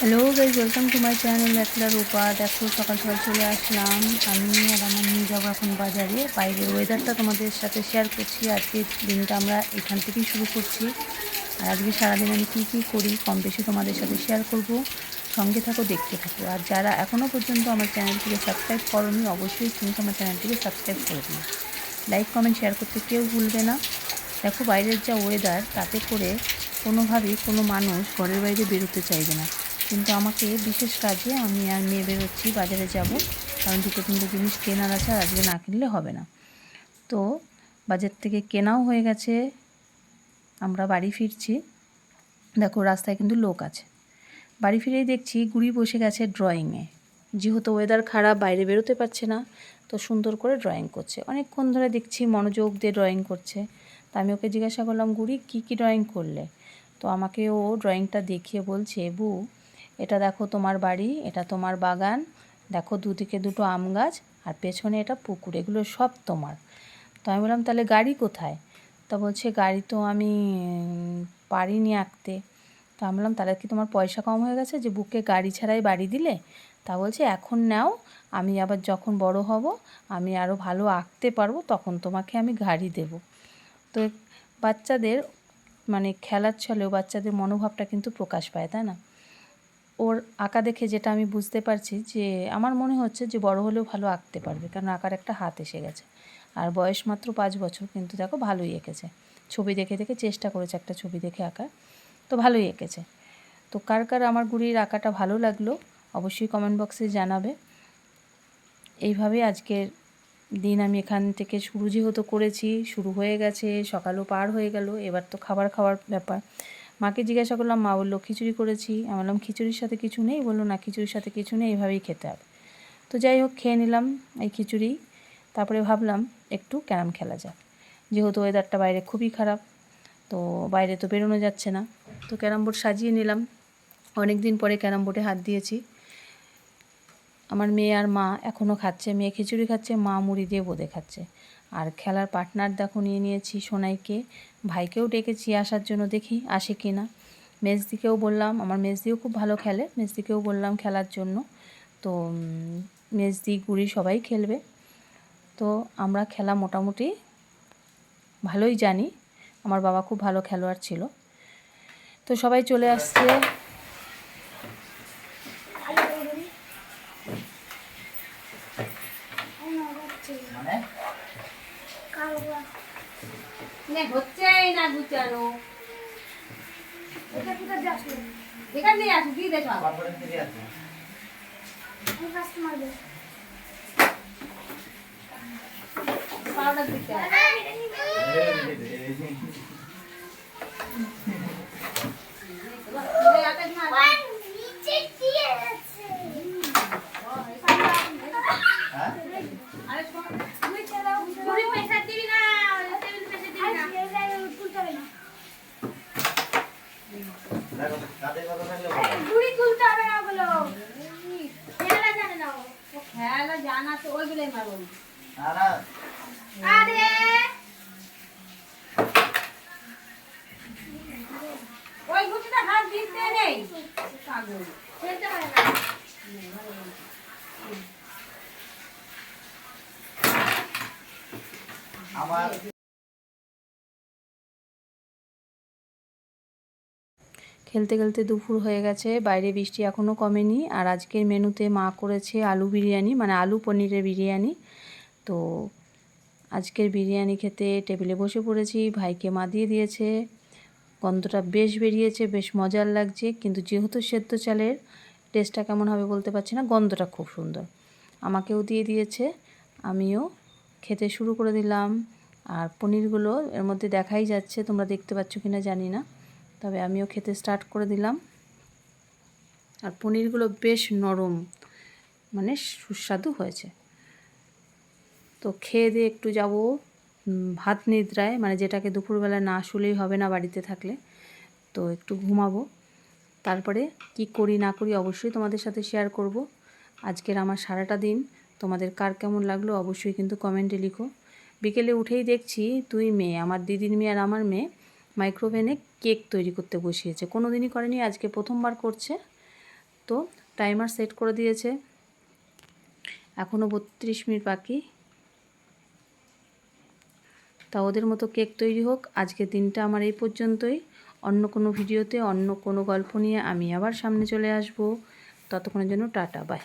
Hello guys welcome to my channel একলা রূপা দেখো, সকাল সকাল চলে আসলাম। আমি আর আমার নিয়ে যাব এখন বাজারে। বাইরের ওয়েদারটা তোমাদের সাথে শেয়ার করছি। আজকে দিনটা আমরা এখান থেকেই শুরু করছি। আর আজকে সারাদিন আমি কী কী করি, কম বেশি তোমাদের সাথে শেয়ার করব। সঙ্গে থাকো, দেখতে থাকো। আর যারা এখনও পর্যন্ত আমার চ্যানেলটিকে সাবস্ক্রাইব করোনি, অবশ্যই কিন্তু আমার চ্যানেলটিকে সাবস্ক্রাইব করে দিও। লাইক কমেন্ট শেয়ার করতে কেউ ভুলবে না। দেখো, বাইরের যা ওয়েদার তাতে করে কোনোভাবেই কোনো মানুষ ঘরের বাইরে বেরোতে চাইবে না। কিন্তু আমাকে বিশেষ কাজে আমি আর মেয়ে বেরোচ্ছি বাজারে যাব। কারণ দুটো তিনটে জিনিস কেনার আছে আর আজকে না কিনলে হবে না। তো বাজার থেকে কেনাও হয়ে গেছে। আমরা বাড়ি ফিরছি। দেখো, রাস্তায় কিন্তু লোক আছে। বাড়ি ফিরেই দেখছি গুড়ি বসে গেছে ড্রয়িংয়ে যেহেতু ওয়েদার খারাপ, বাইরে বেরোতে পারছে না, তো সুন্দর করে ড্রয়িং করছে। অনেকক্ষণ ধরে দেখছি মনোযোগ দিয়ে ড্রয়িং করছে। তা আমি ওকে জিজ্ঞাসা করলাম, গুড়ি কী কী ড্রয়িং করলে? তো আমাকে ও ড্রয়িংটা দেখিয়ে বলছে, বু এটা দেখো তোমার বাড়ি, এটা তোমার বাগান, দেখো দুদিকে দুটো আম গাছ আর পেছনে এটা পুকুর, এগুলো সব তোমার। তো আমি বললাম, তাহলে গাড়ি কোথায়? তা বলছে, গাড়ি তো আমি পারিনি আঁকতে। তো আমি বললাম, তাহলে কি তোমার পয়সা কম হয়ে গেছে যে বুকে গাড়ি ছাড়াই বাড়ি দিলে? তা বলছে, এখন নাও, আমি আবার যখন বড় হব, আমি আরও ভালো আঁকতে পারব, তখন তোমাকে আমি গাড়ি দেব। তো বাচ্চাদের মানে খেলার ছলেও বাচ্চাদের মনোভাবটা কিন্তু প্রকাশ পায়, তাই না? ওর আঁকা দেখে যেটা আমি বুঝতে পারছি যে আমার মনে হচ্ছে যে বড় হলেও ভালো আঁকতে পারবে। কারণ আঁকার একটা হাত এসে গেছে। আর বয়স মাত্র পাঁচ বছর, কিন্তু দেখো ভালোই এঁকেছে। ছবি দেখে দেখে চেষ্টা করেছে একটা ছবি দেখে আঁকা, তো ভালোই এঁকেছে। তো কার কার আমার গুড়ির আঁকাটা ভালো লাগল অবশ্যই কমেন্ট বক্সে জানাবে। এইভাবে আজকের দিন আমি এখান থেকে শুরু যেহেতু করেছি, শুরু হয়ে গেছে, সকালও পার হয়ে গেল, এবার তো খাবার খাওয়ার ব্যাপার। মাকে জিজ্ঞাসা করলাম, মা বলল, খিচুড়ি করেছি। আমি বললাম, খিচুড়ির সাথে কিছু নেই? বলল, না, খিচুড়ির সাথে কিছু নেই এইভাবেই খেতে হবে। তো যাই হোক, খেয়ে নিলাম এই খিচুড়ি। তারপরে ভাবলাম, একটু ক্যারাম খেলা যাক। যেহেতু ওয়েদারটা বাইরে খুবই খারাপ, তো বাইরে তো বেরোনো যাচ্ছে না। তো ক্যারাম বোর্ড সাজিয়ে নিলাম। অনেক দিন পরে ক্যারাম বোর্ডে হাত দিয়েছি। আমার মেয়ে আর মা এখনও খাচ্ছে, মেয়ে খিচুড়ি খাচ্ছে, মা মুড়ি দিয়ে বোঁদে খাচ্ছে। আর খেলার পার্টনার দেখো নিয়ে নিয়েছি সোনাইকে। ভাইকেও ডেকেছি আসার জন্য দেখি, আসে কি না। মেজদিকেও বললাম, আমার মেজদিও খুব ভালো খেলে, মেজদিকেও বললাম খেলার জন্য। তো মেজদি, গুড়ি সবাই খেলবে। তো আমরা খেলা মোটামুটি ভালোই জানি, আমার বাবা খুব ভালো খেলোয়াড় ছিল। তো সবাই চলে আসছে। হচ্ছেই না গুচানো এখান দিয়ে আসুন দিয়ে দেখো পাউডার দিতে হবে। এই আকাশ মার। আরে শোন, তুমি চালাও, তুমি পয়সা দিবি না, টেবিল পয়সা দিবি না। ঘুড়ি তুলতে হবে না ওগুলো। খেলা জানে না ও। খেলা জানা তো ওইগুলোই মারবো আরে! ওই গুটিটা হাত দিতে নেই। পাগল। খেলতে পারে না। আমার খেলতে খেলতে দুপুর হয়ে গেছে, বাইরে বৃষ্টি এখনও কমেনি। আর আজকের মেনুতে মা করেছে আলু বিরিয়ানি মানে আলু পনিরের বিরিয়ানি। তো আজকের বিরিয়ানি খেতে টেবিলে বসে পড়েছি, ভাইকে মা দিয়ে দিয়েছে। গন্ধটা বেশ বেরিয়েছে, বেশ মজার লাগছে, কিন্তু যেহেতু সেদ্ধ চালের টেস্টটা কেমন হবে বলতে পারছি না, গন্ধটা খুব সুন্দর। আমাকেও দিয়ে দিয়েছে, আমিও খেতে শুরু করে দিলাম। আর পনিরগুলো এর মধ্যে দেখাই যাচ্ছে, তোমরা দেখতে পাচ্ছ কি না জানি না। তবে আমিও খেতে স্টার্ট করে দিলাম। আর পনিরগুলো বেশ নরম মানে সুস্বাদু হয়েছে। তো খেয়ে দিয়ে একটু যাব ভাত নিদ্রায় মানে যেটাকে দুপুরবেলা না শুলেই হবে না বাড়িতে থাকলে, তো একটু ঘুমাবো। তারপরে কি করি না করি অবশ্যই তোমাদের সাথে শেয়ার করব। আজকের আমার সারাটা দিন, তোমাদের কার কেমন লাগল অবশ্যই কিন্তু কমেন্টে লিখো। বিকেলে উঠেই দেখছি দুই মেয়ে, আমার দিদির মেয়ে আর আমার মেয়ে। মাইক্রোওভেনে কেক তৈরি করতে বসিয়েছে। কোনো দিনই করেনি, আজকে প্রথমবার করছে। তো টাইমার সেট করে দিয়েছে। এখনও বত্রিশ মিনিট বাকি। তা ওদের মতো কেক তৈরি হোক। আজকের দিনটা আমার এই পর্যন্তই। অন্য কোনো ভিডিওতে, অন্য কোনো গল্প নিয়ে আমি আবার সামনে চলে আসব। ততক্ষণের জন্য টাটা, বাই।